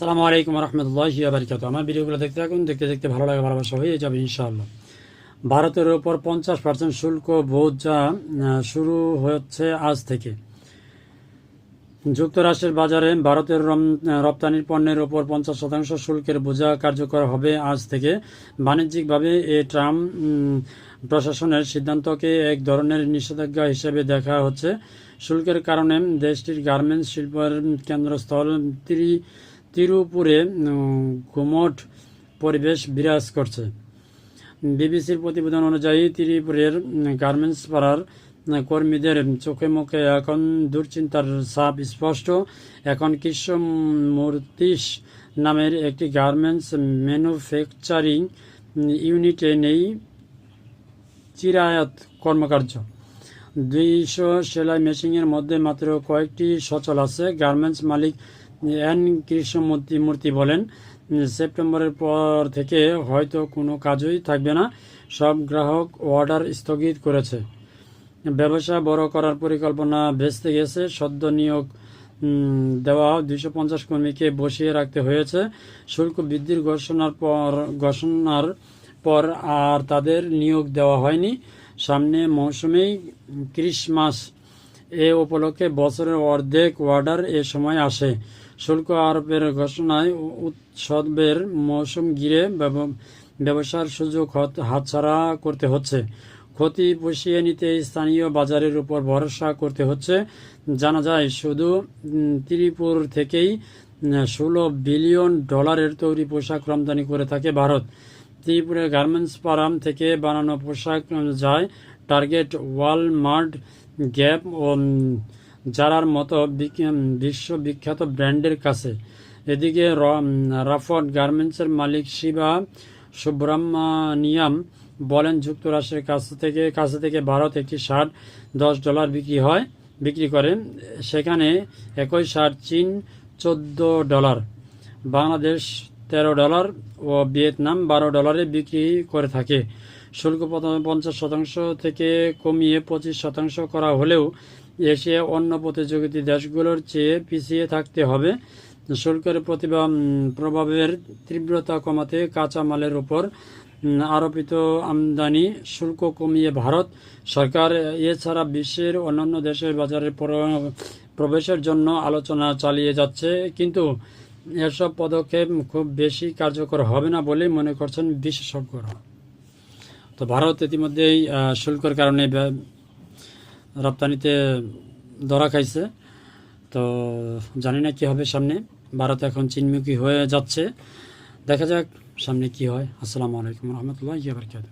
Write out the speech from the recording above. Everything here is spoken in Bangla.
সালামু আলাইকুম রহমতুল্লাহ বারিকাত আমার ভিডিওগুলো দেখতে থাকুন, দেখতে দেখতে ভালো লাগে, ভালোবাসা হয়ে যাবে ইনশাআল্লাহ। ভারতের ওপর পঞ্চাশ পার্সেন্ট শুল্ক বোঝা শুরু হচ্ছে আজ থেকে। যুক্তরাষ্ট্রের বাজারে ভারতের রপ্তানির পণ্যের ওপর পঞ্চাশ শতাংশ শুল্কের বোঝা কার্যকর হবে আজ থেকে। বাণিজ্যিকভাবে এ ট্রাম্প প্রশাসনের সিদ্ধান্তকে এক ধরনের নিষেধাজ্ঞা হিসেবে দেখা হচ্ছে। শুল্কের কারণে দেশটির গার্মেন্টস শিল্পের কেন্দ্রস্থল তিরি তিরুপুরে গুমট পরিবেশ বিরাজ করছে। বিবিসির প্রতিবেদন অনুযায়ী ত্রিপুরের গার্মেন্টস পাড়ার কর্মীদের চোখে মুখে এখন দুশ্চিন্তার ছাপ স্পষ্ট। এখন কৃষ্ণ মূর্তিস নামের একটি গার্মেন্টস ম্যানুফ্যাকচারিং ইউনিটে নেই চিরায়ত কর্মকার্য। দুইশো সেলাই মেশিনের মধ্যে মাত্র কয়েকটি সচল আছে। গার্মেন্টস মালিক এন কৃষ্ণমূর্তি মূর্তি বলেন, সেপ্টেম্বরের পর থেকে হয়তো কোনো কাজই থাকবে না। সব গ্রাহক অর্ডার স্থগিত করেছে। ব্যবসা বড় করার পরিকল্পনা ভেস্তে গেছে। সদ্য নিয়োগ দেওয়া দুইশো পঞ্চাশ কর্মীকে বসিয়ে রাখতে হয়েছে। শুল্ক বৃদ্ধির ঘোষণার পর ঘোষণার পর আর তাদের নিয়োগ দেওয়া হয়নি। সামনে মৌসুমেই ক্রিসমাস এ উপলক্ষে বছরের অর্ধেক অর্ডার এ সময় আসে। শুল্ক আরোপের ঘোষণায় উৎসবের মৌসুম ঘিরে ব্যব- ব্যবসার সুযোগ হত- হাতছাড়া করতে হচ্ছে। ক্ষতি পুষিয়ে নিতে স্থানীয় বাজারের উপর ভরসা করতে হচ্ছে। জানা যায়, শুধু ত্রিপুর থেকেই ষোলো বিলিয়ন ডলারের তৈরি পোশাক রমদানি করে থাকে ভারত। ত্রিপুরের গার্মেন্টস ফার্ম থেকে বানানো পোশাক যায় টার্গেট ওয়ালমার্ট গ্যাপ ও জারার মতো বিশ্ববিখ্যাত ব্র্যান্ডের কাছে। এদিকে রাফট গার্মেন্টসের মালিক শিবা সুব্রহ্মণিয়াম বলেন, যুক্তরাষ্ট্রের কাছ থেকে, কাছে থেকে ভারত একটি শার্ট দশ ডলার বিক্রি হয়, বিক্রি করে। সেখানে একই শার্ট চীন চোদ্দ ডলার, বাংলাদেশ তেরো ডলার ও ভিয়েতনাম বারো ডলারে বিক্রি করে থাকে। শুল্ক প্রথমে পঞ্চাশ শতাংশ থেকে কমিয়ে পঁচিশ শতাংশ করা হলেও এশিয়া অন্য প্রতিযোগিতা দেশগুলোর চেয়ে পিছিয়ে থাকতে হবে। শুল্কের প্রতিভা প্রভাবের তীব্রতা কমাতে কাঁচামালের উপর আরোপিত আমদানি শুল্ক কমিয়ে ভারত সরকার, এছাড়া বিশ্বের অন্যান্য দেশের বাজারে প্রবেশের জন্য আলোচনা চালিয়ে যাচ্ছে। কিন্তু এসব পদক্ষেপ খুব বেশি কার্যকর হবে না বলে মনে করছেন বিশেষজ্ঞরা। তো ভারত ইতিমধ্যেই শুল্কর কারণে রপ্তানিতে ধরা খাইছে। তো জানি না কী হবে সামনে। ভারত এখন চীনমুখী হয়ে যাচ্ছে। দেখা যাক সামনে কি হয়। আসসালামু আলাইকুম রহমতুল্লাহ বারকাত